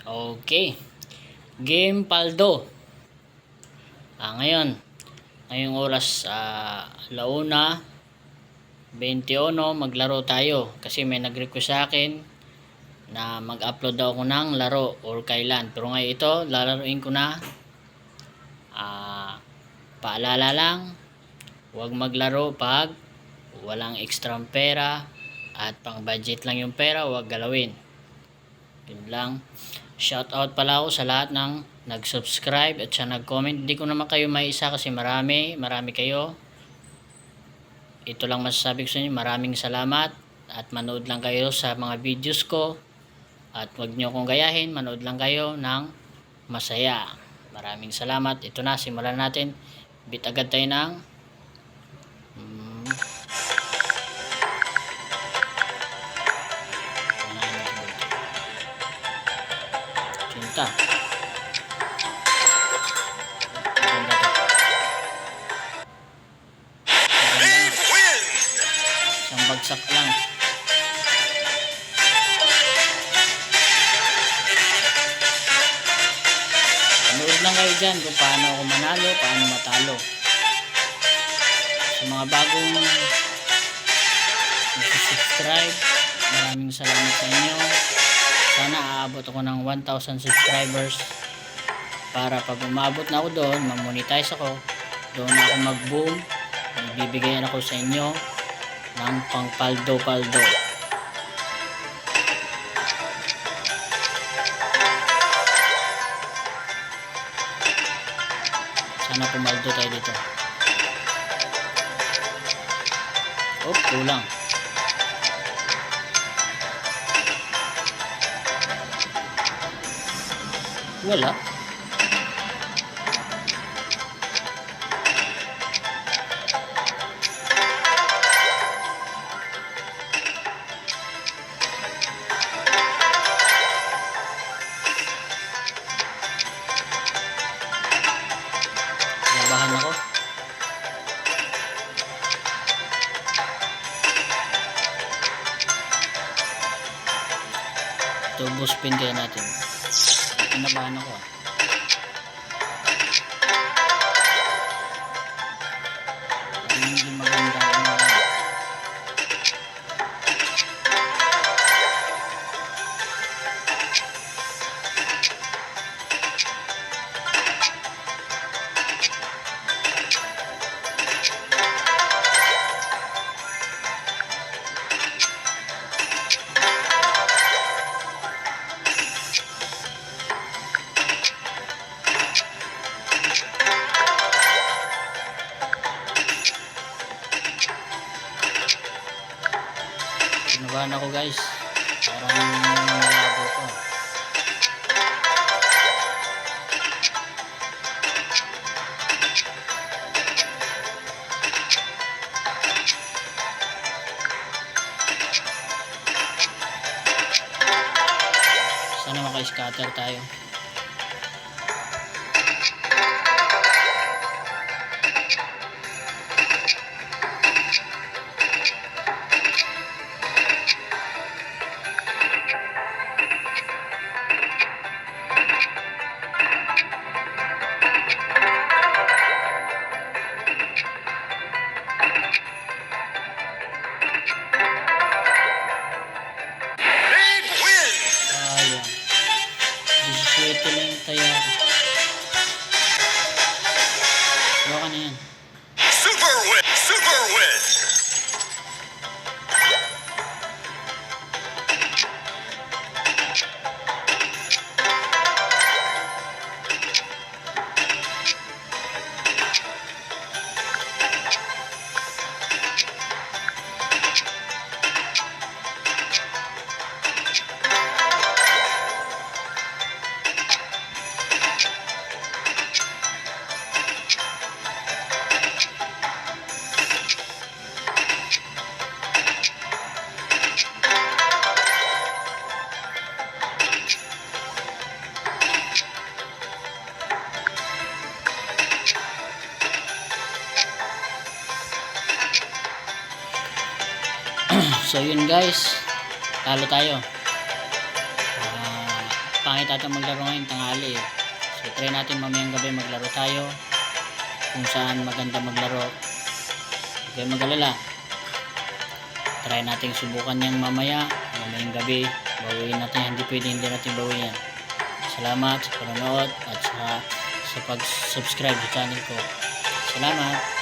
Okay. Game Paldo. Ah, ngayon. Ngayong oras ah, launa 21 maglaro tayo kasi may nag-request sa akin na mag-upload daw ako ng laro or kailan. Pero ngayon ito, lalaroin ko na. Ah, paalala lang, huwag maglaro pag walang extra pera at pang budget lang yung pera, huwag galawin. Yun lang. Shout out pala ako sa lahat ng nag-subscribe at sa nag-comment. Hindi ko naman kayo may isa kasi marami, marami kayo. Ito lang masasabi ko sa inyo, maraming salamat at manood lang kayo sa mga videos ko. At wag nyo kong gayahin, manood lang kayo ng masaya. Maraming salamat. Ito na, simulan natin. Bit agad tayo ng Cinta. Maganda to. Maganda! Isang bagsak lang. Panood lang kayo dyan kung paano ako manalo, paano matalo. Sa mga bagong subscribe, maraming salamat sa inyo. Sana aabot ako ng 1,000 subscribers para pag umabot na ako doon, mamonetize ako, doon ako mag-boom, bibigyan ako sa inyo ng pang paldo-paldo. Sana pumaldo tayo dito. Oh, kulang. Wala. Labahan ako. Turbo spin kaya natin. Pinabahan ako ah. Kinabahan ako guys. Parang malabo ko. Sana maka-scatter tayo. 17 lang yung taya ko. Gawa ka na yan. Super win! Super win! So yun guys, talo tayo. Ah, pangit ata maglaro ngayon tanghali eh. So try natin mamayang gabi maglaro tayo. Kung saan maganda maglaro. Kayong mag-alala. Try natin subukan yan mamaya. Mamayang gabi. Bawiin natin. Hindi pwede hindi natin bawiin yan. Salamat sa panonood at sa, sa pag-subscribe sa channel ko. Salamat.